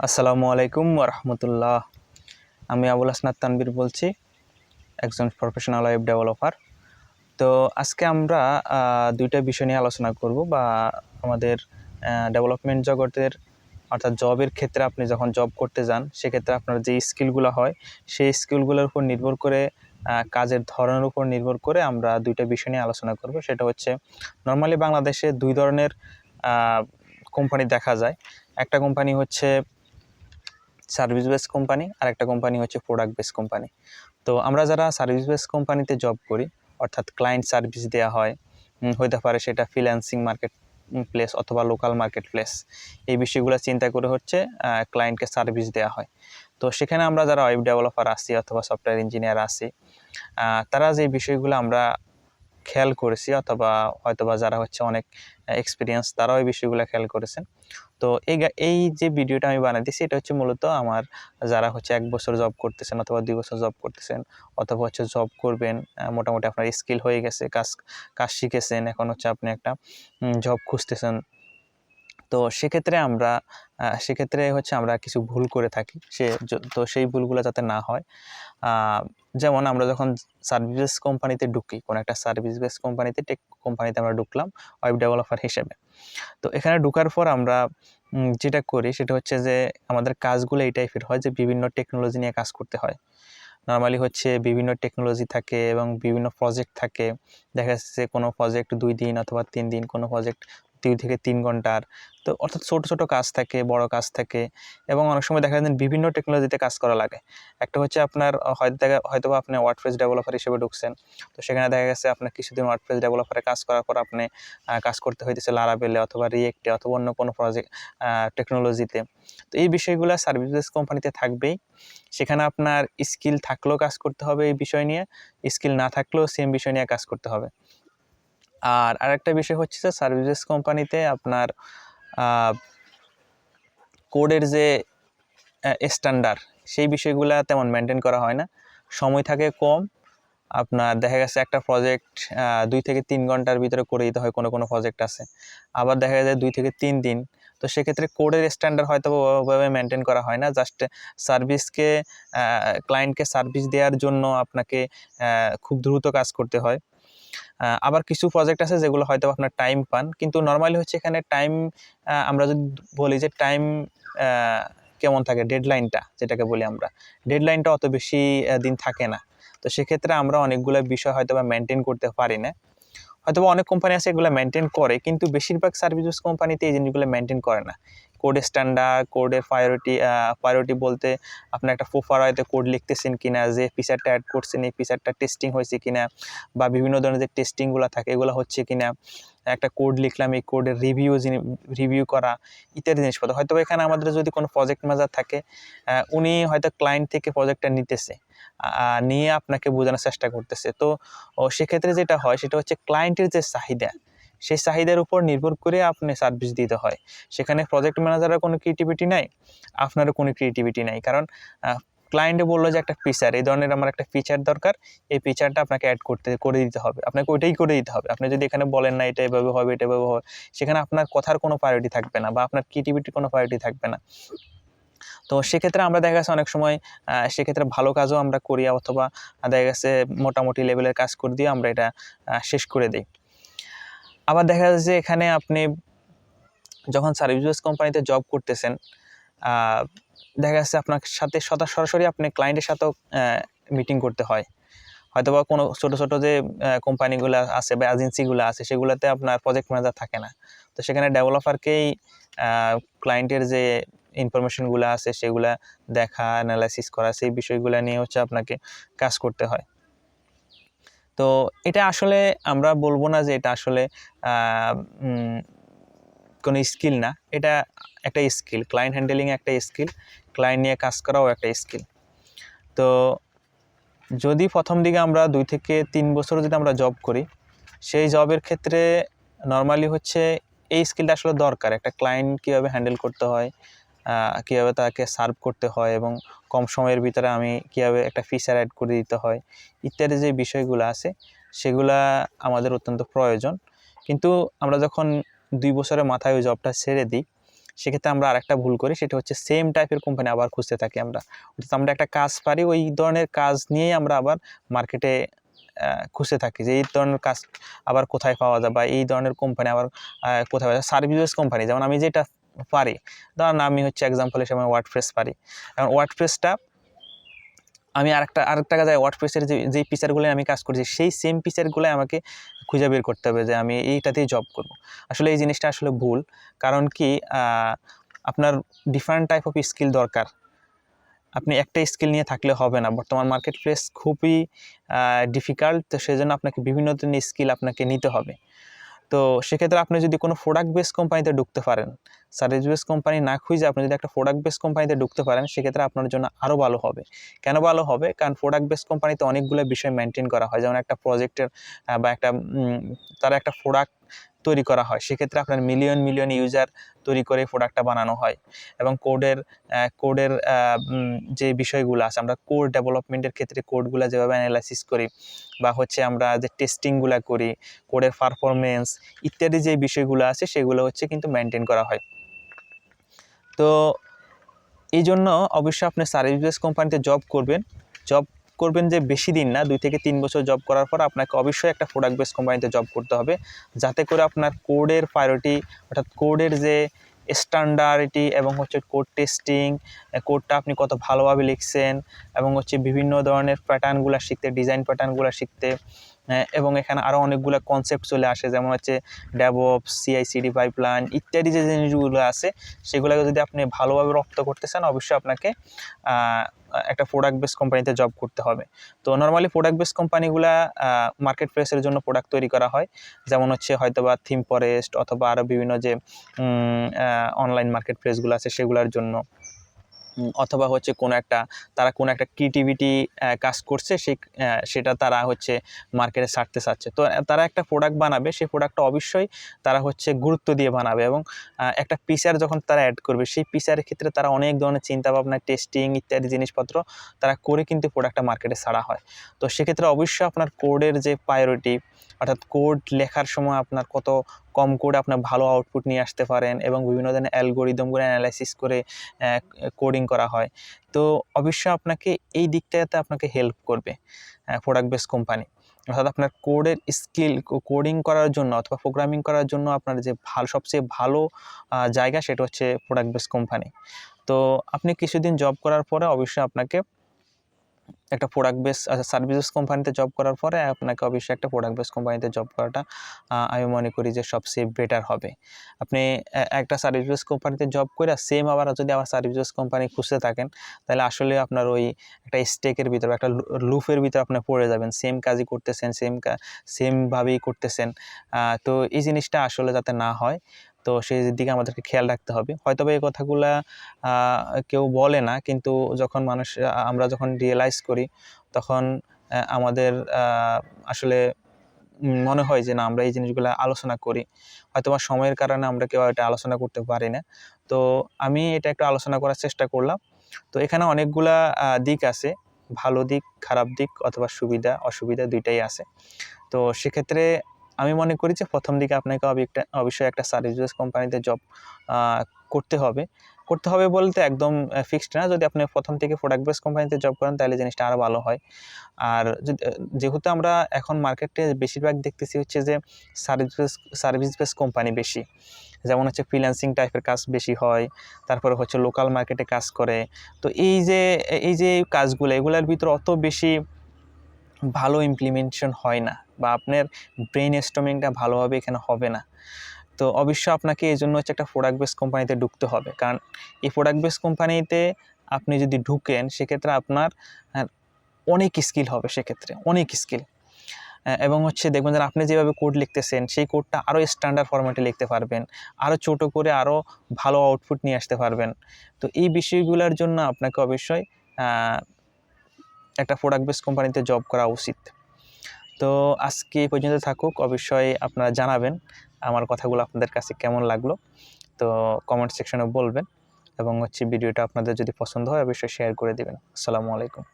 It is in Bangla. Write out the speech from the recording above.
আসসালামু আলাইকুম রহমতুল্লাহ আমি আবুল হাসনাত তানবির বলছি, একজন প্রফেশনাল ওয়েব ডেভেলপার তো আজকে আমরা দুইটা বিষয় নিয়ে আলোচনা করব বা আমাদের ডেভেলপমেন্ট জগতের, অর্থাৎ জবের ক্ষেত্রে আপনি যখন জব করতে যান, সেক্ষেত্রে আপনার যে স্কিলগুলো হয়, সেই স্কিলগুলোর উপর নির্ভর করে কাজের ধরনের উপর নির্ভর করে আমরা দুইটা বিষয় নিয়ে আলোচনা করব। সেটা হচ্ছে নর্মালি বাংলাদেশে দুই ধরনের কোম্পানি দেখা যায়। একটা কোম্পানি হচ্ছে সার্ভিস বেস কোম্পানি আর একটা কোম্পানি হচ্ছে প্রোডাক্ট বেস কোম্পানি তো আমরা যারা সার্ভিস বেস কোম্পানিতে জব করি, অর্থাৎ ক্লায়েন্ট সার্ভিস দেওয়া হয় হইতে পারে সেটা ফ্রিল্যান্সিং মার্কেট প্লেস অথবা লোকাল মার্কেট প্লেস এই বিষয়গুলো চিন্তা করে হচ্ছে ক্লায়েন্টকে সার্ভিস দেওয়া হয়। তো সেখানে আমরা যারা ওয়েব ডেভেলপার আসি অথবা সফটওয়্যার ইঞ্জিনিয়ার আসি তারা যে বিষয়গুলো আমরা খেয়াল করেছি, অথবা হয়তোবা যারা হচ্ছে অনেক এক্সপিরিয়েন্স তারাও এই বিষয়গুলো খেয়াল করেছেন। তো এই এই যে ভিডিওটা আমি বানাই দিয়েছি, এটা হচ্ছে মূলত আমার যারা হচ্ছে এক বছর জব করতেছেন অথবা দুই বছর জব করতেছেন, অথবা হচ্ছে জব করবেন মোটামুটি আপনার স্কিল হয়ে গেছে, কাজ কাজ শিখেছেন, এখন হচ্ছে আপনি একটা জব খুঁজতেছেন তো সেক্ষেত্রে আমরা সেক্ষেত্রে হচ্ছে আমরা কিছু ভুল করে থাকি। সে তো সেই ভুলগুলো যাতে না হয়। যেমন আমরা যখন সার্ভিস কোম্পানিতে ঢুকি, কোনো একটা সার্ভিস বেস কোম্পানিতে টেক কোম্পানিতে আমরা ঢুকলাম ওয়েব ডেভেলপার হিসেবে। তো এখানে ঢুকার পর আমরা যেটা করি সেটা হচ্ছে যে, আমাদের কাজগুলো এই টাইপের হয় যে, বিভিন্ন টেকনোলজি নিয়ে কাজ করতে হয়। নর্মালি হচ্ছে বিভিন্ন টেকনোলজি থাকে এবং বিভিন্ন প্রজেক্ট থাকে। দেখা যাচ্ছে কোনো প্রজেক্ট দুই দিন অথবা তিন দিন কোনো প্রজেক্ট দুই থেকে তিন ঘণ্টার। তো অর্থাৎ ছোটো ছোটো কাজ থাকে, বড় কাজ থাকে এবং অনেক সময় দেখা যায় বিভিন্ন টেকনোলজিতে কাজ করা লাগে। একটা হচ্ছে আপনার, হয়তো দেখা হয়তো আপনি ওয়ার্ডপ্রেস ডেভেলপার হিসেবে ঢুকছেন। তো সেখানে দেখা গেছে আপনার কিছুদিন ওয়ার্ডপ্রেস ডেভেলপারে কাজ করার পর আপনি কাজ করতে হইতেছে লারাবেলে অথবা রিয়েক্টে অথবা অন্য কোনো প্রজেক্ট টেকনোলজিতে তো এই বিষয়গুলো সার্ভিসেস কোম্পানিতে থাকবেই। সেখানে আপনার স্কিল থাকলেও কাজ করতে হবে এই বিষয় নিয়ে। স্কিল না থাকলেও সেম বিষয় নিয়ে কাজ করতে হবে। আর আরেকটা বিষয় হচ্ছে যে সার্ভিসেস কোম্পানিতে আপনার কোডের যে স্ট্যান্ডার্ড সেই বিষয়গুলো তেমন মেনটেন করা হয় না। সময় থাকে কম, আপনার দেখা গেছে একটা প্রজেক্ট দুই থেকে তিন ঘণ্টার ভিতরে করে দিতে হয়, কোনো কোনো প্রজেক্ট আছে। আবার দেখা যায় দুই থেকে তিন দিন। তো সেক্ষেত্রে কোডের স্ট্যান্ডার্ড হয়তো ওভাবে মেনটেন করা হয় না। জাস্ট সার্ভিসকে ক্লায়েন্টকে সার্ভিস দেওয়ার জন্য আপনাকে খুব দ্রুত কাজ করতে হয়। আবার কিছু প্রজেক্ট আছে যেগুলো হয়তো আপনার টাইম পান। কিন্তু নর্মালি হচ্ছে এখানে টাইম আমরা যদি বলি যে টাইম কেমন থাকে? ডেডলাইনটা যেটাকে বলি আমরা। ডেডলাইনটা অত বেশি দিন থাকে না। তো সেক্ষেত্রে আমরা অনেকগুলো বিষয় হয়তো বা মেনটেন করতে পারি না। হয়তো অনেক কোম্পানি আছে এগুলো মেনটেন করে, কিন্তু বেশিরভাগ সার্ভিস কোম্পানিতে এই জিনিসগুলো মেনটেন করে না। কোড স্ট্যান্ডার্ড কোডের প্রায়োরিটি প্রায়োরিটি বলতে আপনি একটা প্রোফার হয়তো কোড লিখতেছেন কিনা, যে ফিচারটা অ্যাড করছেন, এই ফিচারটা টেস্টিং হয়েছে কিনা, বা বিভিন্ন ধরনের যে টেস্টিংগুলো থাকে, এগুলো হচ্ছে কিনা, একটা কোড লিখলাম, এই কোডের রিভিউ রিভিউ করা, ইত্যাদি জিনিসপত্র। হয়তো এখানে আমাদের যদি কোনো প্রজেক্ট ম্যানেজার থাকে উনি হয়তো ক্লায়েন্ট থেকে প্রজেক্টটা নিতেছে নিয়ে আপনাকে বোঝানোর চেষ্টা করতেছে। তো সেক্ষেত্রে যেটা হয়, সেটা হচ্ছে ক্লায়েন্টের যে চাহিদা সেই চাহিদার উপর নির্ভর করে আপনি সার্ভিস দিতে হয়। সেখানে প্রজেক্ট ম্যানেজারের কোনো ক্রিয়েটিভিটি নাই, আপনারও কোনো ক্রিয়েটিভিটি নাই। কারণ ক্লায়েন্টে বলল যে একটা ফিচার এই ধরনের আমার একটা ফিচার দরকার, এই ফিচারটা আপনাকে অ্যাড করতে, করে দিতে হবে। আপনাকে ওইটাই করে দিতে হবে। আপনি যদি এখানে বলেন না এটা এভাবে হবে, এটা এভাবে হবে, সেখানে আপনার কথার কোনো প্রায়োরিটি থাকবে না বা আপনার ক্রিয়েটিভিটির কোনো প্রায়োরিটি থাকবে না। তো সেক্ষেত্রে আমরা দেখা গেছে অনেক সময় সেক্ষেত্রে ভালো কাজও আমরা করি অথবা দেখা গেছে মোটামুটি লেভেলের কাজ করে দিয়ে আমরা এটা শেষ করে দিই। আবার দেখা যাচ্ছে যে এখানে আপনি যখন সার্ভিস কোম্পানিতে জব করতেছেন দেখা যাচ্ছে আপনার সাথে সদা সরাসরি আপনি ক্লায়েন্টের সাথেও মিটিং করতে হয়। হয়তোবা কোনো ছোটো ছোটো যে কোম্পানিগুলো আছে বা এজেন্সিগুলো আছে, সেগুলোতে আপনার প্রজেক্ট ম্যানেজার থাকে না। তো সেখানে ডেভেলপারকেই ক্লায়েন্টের যে ইনফরমেশনগুলো আছে, সেগুলা দেখা অ্যানালাইসিস করা, সেই বিষয়গুলো নিয়ে হচ্ছে আপনাকে কাজ করতে হয়। তো এটা আসলে আমরা বলব না যে এটা আসলে কোনো স্কিল না। এটা একটা স্কিল ক্লায়েন্ট হ্যান্ডেলিং একটা স্কিল ক্লায়েন্ট নিয়ে কাজ করাও একটা স্কিল। তো যদি প্রথম দিকে আমরা দুই থেকে তিন বছর যদি আমরা জব করি, সেই জবের ক্ষেত্রে নর্মালি হচ্ছে এই স্কিলটা আসলে দরকার। একটা ক্লায়েন্ট কীভাবে হ্যান্ডেল করতে হয় কীভাবে তাকে সার্ভ করতে হয় এবং কম সময়ের ভিতরে আমি কীভাবে একটা ফিচার অ্যাড করে দিতে হয়, ইত্যাদি যে বিষয়গুলো আছে, সেগুলা আমাদের অত্যন্ত প্রয়োজন। কিন্তু আমরা যখন দুই বছরের মাথায় ওই জবটা ছেড়ে দিই, সেক্ষেত্রে আমরা আরেকটা ভুল করি, সেটা হচ্ছে সেম টাইপের কোম্পানি আবার খুঁজতে থাকি আমরা। অর্থাৎ আমরা একটা কাজ পারি, ওই ধরনের কাজ নিয়েই আমরা আবার মার্কেটে খুঁজতে থাকি যে এই ধরনের কাজ আবার কোথায় পাওয়া যায় বা এই ধরনের কোম্পানি আবার কোথায় পাওয়া যায়। সার্ভিস কোম্পানি যেমন আমি যেটা পারি। ধরেন আমি হচ্ছে এক্সাম্পল হিসেবে ওয়ার্ড প্রেস পারি। এখন ওয়ার্ড প্রেসটা আমি আরেকটা আরেকটা কাজে ওয়ার্ড প্রেসের যে যেই ফিচারগুলো আমি কাজ করছি, সেই সেম ফিচারগুলো আমাকে খুঁজে বের করতে হবে যে আমি এইটাতেই জব করব। আসলে এই জিনিসটা আসলে ভুল। কারণ কি আপনার ডিফারেন্ট টাইপ অফ স্কিল দরকার। আপনি একটা স্কিল নিয়ে থাকলে হবে না। বর্তমান মার্কেট প্লেস খুবই ডিফিকাল্ট তো সেজন্য আপনাকে বিভিন্ন ধরনের স্কিল আপনাকে নিতে হবে। তো সেক্ষেত্রে আপনি যদি কোনো প্রোডাক্ট বেস কোম্পানিতে ঢুকতে পারেন সার্ভিস বেস কোম্পানি না খুঁজে আপনি যদি একটা প্রোডাক্ট বেস কোম্পানিতে ঢুকতে পারেন, সেক্ষেত্রে আপনার জন্য আরও ভালো হবে। কেন ভালো হবে? কারণ প্রোডাক্ট বেস কোম্পানিতে অনেকগুলো বিষয় মেনটেন করা হয়। যেমন একটা প্রজেক্টের বা একটা তারা একটা প্রোডাক্ট তৈরি করা হয়। সেক্ষেত্রে আপনার মিলিয়ন মিলিয়ন ইউজার তৈরি করে প্রোডাক্টটা বানানো হয়। এবং কোডের কোডের যে বিষয়গুলো আছে, আমরা কোড ডেভেলপমেন্টের ক্ষেত্রে কোডগুলো যেভাবে অ্যানালাইসিস করি, বা হচ্ছে আমরা যে টেস্টিংগুলো করি কোডের পারফরমেন্স ইত্যাদি যে বিষয়গুলো আছে, সেগুলো হচ্ছে কিন্তু মেনটেন করা হয়। তো এই জন্য অবশ্যই আপনি সার্ভিস কোম্পানিতে জব করবেন। জব করবেন যে বেশি দিন না, দুই থেকে তিন বছর জব করার পর আপনাকে অবশ্যই একটা প্রোডাক্ট বেস কোম্পানিতে জব করতে হবে। যাতে করে আপনার কোডের প্রায়োরিটি অর্থাৎ কোডের যে স্ট্যান্ডার্ডিটি এবং হচ্ছে কোড টেস্টিং কোডটা আপনি কত ভালোভাবে লিখছেন এবং হচ্ছে বিভিন্ন ধরনের প্যাটার্নগুলো শিখতে ডিজাইন প্যাটার্নগুলো শিখতে এবং এখানে আরও অনেকগুলো কনসেপ্ট চলে আসে, যেমন হচ্ছে ড্যাবপ সিআইসিডি পাইপলাইন ইত্যাদি যে জিনিসগুলো আছে, সেগুলোকে যদি আপনি ভালোভাবে রপ্ত করতে চান, অবশ্যই আপনাকে একটা প্রোডাক্ট বেস কোম্পানিতে জব করতে হবে। তো নর্মালি প্রোডাক্ট বেস কোম্পানিগুলা মার্কেট প্লেসের জন্য প্রোডাক্ট তৈরি করা হয়। যেমন হচ্ছে হয়তো বা থিম ফরেস্ট অথবা আরও বিভিন্ন যে অনলাইন মার্কেট প্লেসগুলো আছে, সেগুলোর জন্য। অথবা হচ্ছে কোনো একটা, তারা কোনো একটা ক্রিয়েটিভিটি কাজ করছে সেই সেটা তারা হচ্ছে মার্কেটে ছাড়তে চাচ্ছে। তো তারা একটা প্রোডাক্ট বানাবে, সেই প্রোডাক্টটা অবশ্যই তারা হচ্ছে গুরুত্ব দিয়ে বানাবে এবং একটা পিসার যখন তারা অ্যাড করবে, সেই পিসারের ক্ষেত্রে তারা অনেক ধরনের চিন্তা ভাবনা টেস্টিং ইত্যাদি জিনিসপত্র তারা করে কিন্তু প্রোডাক্টটা মার্কেটে ছাড়া হয়। তো সেক্ষেত্রে অবশ্যই আপনার কোডের যে প্রায়োরিটি অর্থাৎ কোড লেখার সময় আপনার কত কম কোড আপনার ভালো আউটপুট নিয়ে আসতে পারেন এবং বিভিন্ন ধরনের অ্যালগোরিদমগুলো অ্যানালাইসিস করে কোডিং করা হয়। তো অবশ্যই আপনাকে এই দিকটাতে আপনাকে হেল্প করবে প্রোডাক্ট বেস কোম্পানি অর্থাৎ আপনার কোডের স্কিল কোডিং করার জন্য অথবা প্রোগ্রামিং করার জন্য আপনার যে ভালো, সবচেয়ে ভালো জায়গা সেটা হচ্ছে প্রোডাক্ট বেস কোম্পানি তো আপনি কিছুদিন জব করার পরে অবশ্যই আপনাকে একটা প্রোডাক্ট বেস সার্ভিসেস কোম্পানিতে জব করার পরে আপনাকে অবশ্যই একটা প্রোডাক্ট বেস কোম্পানিতে জব করাটা আমি মনে করি যে সবচেয়ে বেটার হবে। আপনি একটা সার্ভিস বেস কোম্পানিতে জব করে সেম আবার যদি আবার সার্ভিস বেস কোম্পানি খুঁজতে থাকেন, তাহলে আসলে আপনার ওই একটা স্টেকের ভিতরে একটা লুফের ভিতরে আপনি পড়ে যাবেন। সেম কাজই করতেছেন সেম সেমভাবেই করতেছেন। তো এই জিনিসটা আসলে যাতে না হয় তো সেই দিকে আমাদেরকে খেয়াল রাখতে হবে। হয়তো এই কথাগুলা কেউ বলে না, কিন্তু যখন মানুষ আমরা যখন রিয়েলাইজ করি, তখন আমাদের আসলে মনে হয় যে না, আমরা এই জিনিসগুলো আলোচনা করি। হয়তো বা সময়ের কারণে আমরা কেউ এটা আলোচনা করতে পারি না। তো আমি এটা একটু আলোচনা করার চেষ্টা করলাম। তো এখানে অনেকগুলা দিক আছে। ভালো দিক, খারাপ দিক অথবা সুবিধা, অসুবিধা দুইটাই আছে। তো সেক্ষেত্রে আমি মনে করি যে প্রথম দিকে আপনাকে একটা অবশ্যই একটা সার্ভিস কোম্পানিতে জব করতে হবে। করতে হবে বলতে একদম ফিক্সড না। যদি আপনি প্রথম থেকে প্রোডাক্ট বেস কোম্পানিতে জব করেন, তাহলে জিনিসটা আরও ভালো হয়। আর যেহেতু আমরা এখন মার্কেটে বেশিরভাগ দেখতেছি হচ্ছে যে সার্ভিস সার্ভিস বেস কোম্পানি বেশি। যেমন হচ্ছে ফ্রিল্যান্সিং টাইপের কাজ বেশি হয়, তারপরে হচ্ছে লোকাল মার্কেটে কাজ করে। তো এই যে এই যে কাজগুলো, এগুলোর ভিতরে অত বেশি ভালো ইমপ্লিমেন্টেশন হয় না বা আপনার ব্রেন স্টমিংটা ভালোভাবে এখানে হবে না। তো অবশ্যই আপনাকে এই জন্য হচ্ছে একটা প্রোডাক্ট বেস কোম্পানিতে ঢুকতে হবে। কারণ এই প্রোডাক্ট বেস কোম্পানিতে আপনি যদি ঢুকেন, সেক্ষেত্রে আপনার অনেক স্কিল হবে সেক্ষেত্রে, অনেক স্কিল এবং হচ্ছে দেখবেন যে আপনি যেভাবে কোড লিখতেছেন, সেই কোডটা আরও স্ট্যান্ডার্ড ফরম্যাটে লিখতে পারবেন। আরও ছোট করে আরও ভালো আউটপুট নিয়ে আসতে পারবেন। তো এই বিষয়গুলোর জন্য আপনাকে অবশ্যই একটা প্রোডাক্ট বেস কোম্পানিতে জব করা উচিত। তো আজকে এই পর্যন্ত থাকুক। অবশ্যই আপনারা জানাবেন আমার কথাগুলো আপনাদের কাছে কেমন লাগল। তো কমেন্ট সেকশনে বলবেন এবং হচ্ছে ভিডিওটা আপনাদের যদি পছন্দ হয় অবশ্যই শেয়ার করে দেবেন। আসসালামু আলাইকুম।